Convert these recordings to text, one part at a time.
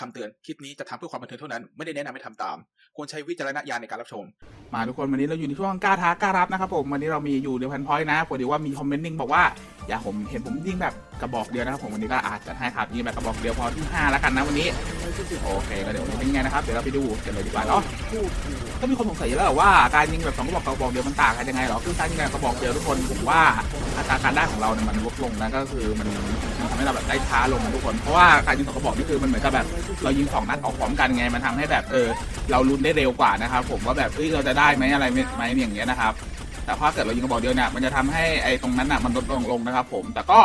คำเตือนคลิปนี้จะทำเพื่อความบันเทิงเท่านั้น ไม่ได้แนะนำให้ทำตาม ควรใช้วิจารณญาณในการรับชม มาทุกคนวันนี้เราอยู่ในช่วงกล้าท้ากล้ารับนะครับผมวันนี้เรามีอยู่เดียวพันพอยต์นะพอดีว่ามีคอมเมนต์หนึงบอกว่า อย่าผมเห็นผมยิงแบบ กระบอกเดียวนะครับผมวันนี้ก็อาจจะให้ครับยิงแบบกระบอกเดียวพอที่ห้าแล้วกันนะวันนี้โอเคก็เดี๋ยวเป็นยังไงนะครับเดี๋ยวเราไปดูกันเลยดีกว่าเนาะก็มีคนสงสัยแล้วว่าการยิงแบบสองกระบอกกระบอกเดียวมันต่างกันยังไงหรอคือการยิงแบบกระบอกเดียวทุกคนผมว่าอัตราการได้ของเราเนี่ยมันลดลงนะก็คือมันทำให้เราแบบได้ช้าลงทุกคนเพราะว่าการยิงสองกระบอกนี่คือมันเหมือนกับแบบเรายิงสองนัดออกพร้อมกันไงมันทำให้แบบเออเราลุ้นได้เร็วกว่านะครับผมว่าแบบเอ้ยเราจะได้ไหมอะไรไหมอย่างเงี้ยนะครับ แต่ถ้าเกิดเรายิงกระบอกเดียวเนี่ยมันจะทำให้ไอ้ตรงนั้นอะมันลดลงลงนะครับ ผมแต่ก็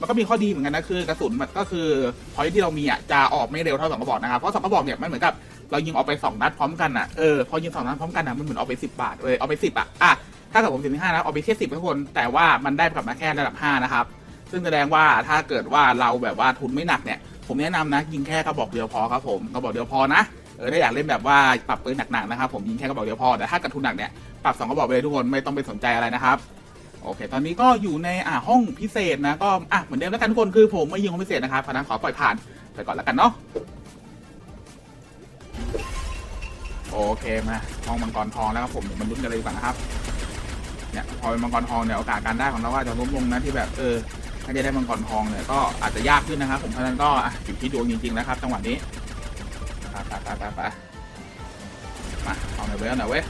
มันก็มีข้อดีเหมือนกันนะคือกระสุนมันก็คือพอยที่เรามีอะจะออกไม่เร็วเท่าสองกระบอกนะครับเพราะสองกระบอกเนี่ยมันเหมือนกับเรายิงออกไปสองนัดพร้อมกันอะเออพอยิงสองนัดพร้อมกันอะมันเหมือนออกไปสิบบาทเลยเอาไปสิบอะอะถ้าเกิดผมสิบห้านะเอาไปแค่สิบทุกคน แต่ว่ามันได้กลับมาแค่ระดับห้านะครับ ซึ่งแสดงว่าถ้าเกิดว่าเราแบบว่าทุนไม่หนักเนี่ย ผมแนะนำนะยิงแค่กระบอกเดียวพอครับผมกระบอกเดียวพอนะ เออถ้าอยากเล่นแบบว่าปรับปืนหนักๆนะครับผมยิงแค่กระบอกเดียวพอแต่ถ้ากิดทุนหนักเนี่ยปรับสองกระบอกไปเลยทุกคนไม่ต้องไปสนใจอะไรนะครับโอเค ตอนนี้ก็อยู่ในอ่าห้องพิเศษนะก็อะเหมือนเดิมแล้วกันทุกคนคือผมไม่ยิงห้องพิเศษนะครับเพราะนั้นขอปล่อยผ่านไปก่อนแล้วกันเนาะโอเคมาห้องมังกรทองแล้วครับผมเดี๋ยวมันลุ้นกันเลยดีกว่านะครับเนี่ยพอเป็นมังกรทองเนี่ยโอกาสการได้ของเราว่าจะลดลงนะที่แบบเออถ้าจะได้มังกรทองเนี่ยก็อาจจะยากขึ้นนะครับผมเพราะฉะนั้นก็อะอยู่ที่ดวงจริงๆนะครับจังหวะนี้ ไปไปไปไปไปมา เอาหน่อยเว้ยเอาหน่อยเว้ย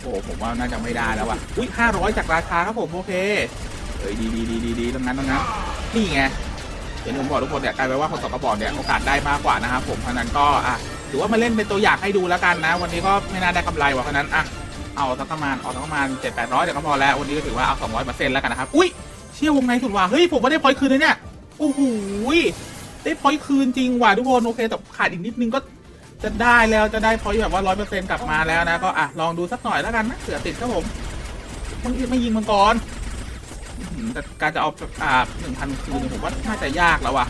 โอ้ผมว่าน่าจะไม่ได้แล้วว่ะ อุ้ยห้าร้อยจากราคาครับผมโอเคเอ้ยดีดีดีดีดีตรงนั้นตรงนั้นนี่ไงเดี๋ยวผมบอกทุกคนเนี่ยกลายเป็นว่าคนสองกระบอกเนี่ยโอกาสได้มากกว่านะครับผมเพราะนั้นก็อะถือว่ามาเล่นเป็นตัวอย่างให้ดูแล้วกันนะ วันนี้ก็ไม่น่าได้กำไรว่ะเพราะนั้นอะเอาสักประมาณเอาสักประมาณเจ็ดแปดร้อยเดี๋ยวก็พอแล้ววันนี้ก็ถือว่าเอาสองร้อยเปอร์เซ็นต์แล้วกันนะครับอุ้ยเชี่ยวงในสุดว่ะเฮ้ยผมว่าได้พอยคืนเลยเนี่ยโอ้โห ได้พอยต์คืนจริงว่ะทุกคนโอเคแต่ขาดอีกนิดนึงก็จะได้แล้วจะได้พอยต์แบบว่าร้อยเปอร์เซ็นต์กลับมาแล้วนะก็อะลองดูสักหน่อยแล้วกันนะเสือติดครับผมมันไม่ยิงมังกรแต่การจะเอาอ่าหนึ่งพันคืนผมว่าน่าจะยากแล้วว่ะ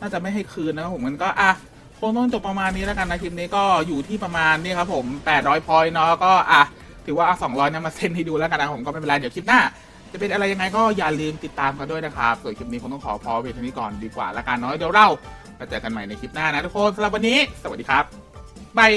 น่าจะไม่ให้คืนนะครับผมมันก็อะคงต้องจบประมาณนี้แล้วกันนะคลิปนี้ก็อยู่ที่ประมาณนี่ครับผมแปดร้อยพอยต์เนาะก็อะถือว่าเอาสองร้อยเนี่ยมาเซ็นให้ดูแล้วกันนะผมก็ไม่เป็นไรเดี๋ยวคลิปหน้า จะเป็นอะไรยังไงก็อย่าลืมติดตามกันด้วยนะครับส่วนคลิปนี้คงต้องขอพอเพียงเท่านี้ก่อนดีกว่าละกันเนาะเดี๋ยวเราไปเจอกันใหม่ในคลิปหน้านะทุกคนสำหรับวันนี้ สวัสดีครับบาย